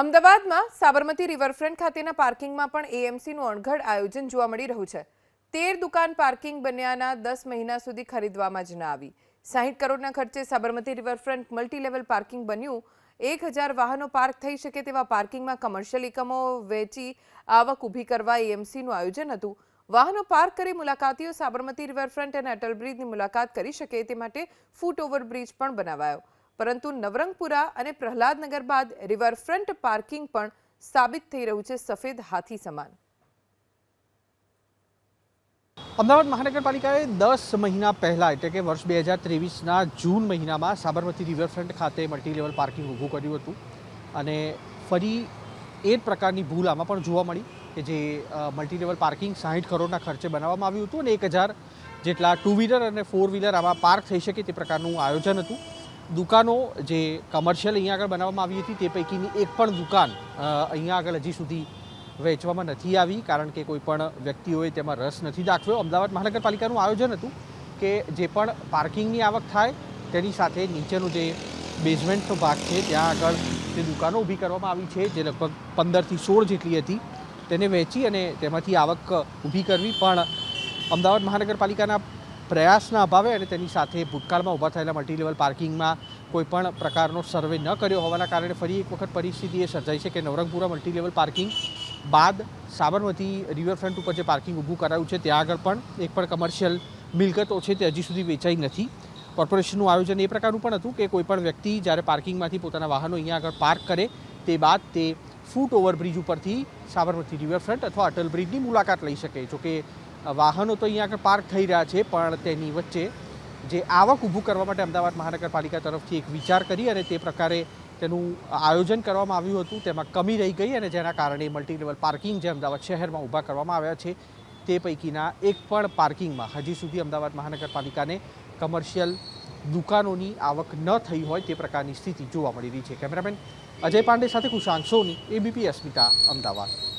અમદાવાદમાં સાબરમતી રિવરફ્રન્ટ ખાતેના પાર્કિંગમાં પણ એએમસીનું અણઘડ આયોજન જોવા મળી રહ્યું છે. તેર દુકાન પાર્કિંગ બન્યાના દસ મહિના સુધી ખરીદવામાં જ ન આવી. સાહીઠ કરોડના ખર્ચે Sabarmati riverfront multi level parking બન્યું. એક હજાર વાહનો પાર્ક થઈ શકે તેવા પાર્કિંગમાં કમર્શિયલ એકમો વેચી આવક ઊભી કરવા એએમસીનું આયોજન હતું. વાહનો પાર્ક કરી મુલાકાતીઓ સાબરમતી રિવરફ્રન્ટ અને અટલ બ્રિજની મુલાકાત કરી શકે તે માટે ફૂટ ઓવરબ્રિજ પણ બનાવાયો. પરંતુ નવરંગપુરા અને પ્રહલાદનગર બાદ રિવરફ્રન્ટ પાર્કિંગ પણ સાબિત થઈ રહ્યું છે સફેદ હાથી સમાન. અમદાવાદ મહાનગરપાલિકાએ દસ મહિના પહેલાં, એટલે કે વર્ષ બે હજાર ત્રેવીસના જૂન મહિનામાં સાબરમતી રિવરફ્રન્ટ ખાતે મલ્ટી લેવલ પાર્કિંગ ઊભું કર્યું હતું. અને ફરી એ જ પ્રકારની ભૂલ આમાં પણ જોવા મળી કે જે મલ્ટી લેવલ પાર્કિંગ સાહીઠ કરોડના ખર્ચે બનાવવામાં આવ્યું હતું અને એક હજાર જેટલા ટુ વ્હીલર અને ફોર વ્હીલર આમાં પાર્ક થઈ શકે તે પ્રકારનું આયોજન હતું. દુકાનો જે કમર્શિયલ અહીંયા આગળ બનાવવામાં આવી હતી તે પૈકીની એક પણ દુકાન અહીંયા આગળ હજી સુધી વેચવામાં નથી આવી, કારણ કે કોઈ પણ વ્યક્તિઓએ તેમાં રસ નથી દાખવ્યો. અમદાવાદ મહાનગરપાલિકાનું આયોજન હતું કે જે પણ પાર્કિંગની આવક થાય તેની સાથે નીચેનો જે બેઝમેન્ટનો ભાગ છે, ત્યાં આગળ જે દુકાનો ઊભી કરવામાં આવી છે, જે લગભગ પંદરથી સોળ જેટલી હતી, તેને વેચી અને તેમાંથી આવક ઊભી કરવી પણ અમદાવાદ મહાનગરપાલિકાના પ્રયાસના અભાવે અને તેની સાથે ભૂતકાળમાં ઊભા થયેલા મલ્ટી લેવલ પાર્કિંગમાં કોઈ પણ પ્રકારનો સર્વે ન કર્યો હોવાના કારણે ફરી એક વખત પરિસ્થિતિ એ સર્જાઈ છે કે નવરંગપુરા મલ્ટી લેવલ પાર્કિંગ બાદ સાબરમતી રિવરફ્રન્ટ ઉપર જે પાર્કિંગ ઊભું કરાયું છે, ત્યાં આગળ પણ એક પણ કમર્શિયલ મિલકતો છે તે હજી સુધી વેચાઈ નથી. કોર્પોરેશનનું આયોજન એ પ્રકારનું પણ હતું કે કોઈપણ વ્યક્તિ જ્યારે પાર્કિંગમાંથી પોતાના વાહનો અહીંયા આગળ પાર્ક કરે, તે બાદ તે ફૂટ ઓવરબ્રિજ ઉપરથી સાબરમતી રિવરફ્રન્ટ અથવા અટલ બ્રિજની મુલાકાત લઈ શકે. જોકે વાહનો તો અહીંયા આગળ પાર્ક થઈ રહ્યા છે, પણ તેની વચ્ચે જે આવક ઊભું કરવા માટે અમદાવાદ મહાનગરપાલિકા તરફથી એક વિચાર કરી અને તે પ્રકારે તેનું આયોજન કરવામાં આવ્યું હતું. તેમાં કમી રહી ગઈ અને જેના કારણે મલ્ટી લેવલ પાર્કિંગ જે અમદાવાદ શહેરમાં ઊભા કરવામાં આવ્યા છે, તે પૈકીના એક પણ પાર્કિંગમાં હજી સુધી અમદાવાદ મહાનગરપાલિકાને કમર્શિયલ દુકાનોની આવક ન થઈ હોય તે પ્રકારની સ્થિતિ જોવા મળી રહી છે. કેમેરામેન અજય પાંડે સાથે કુશાંક સોની, એબીપી, અસ્મિતા, અમદાવાદ.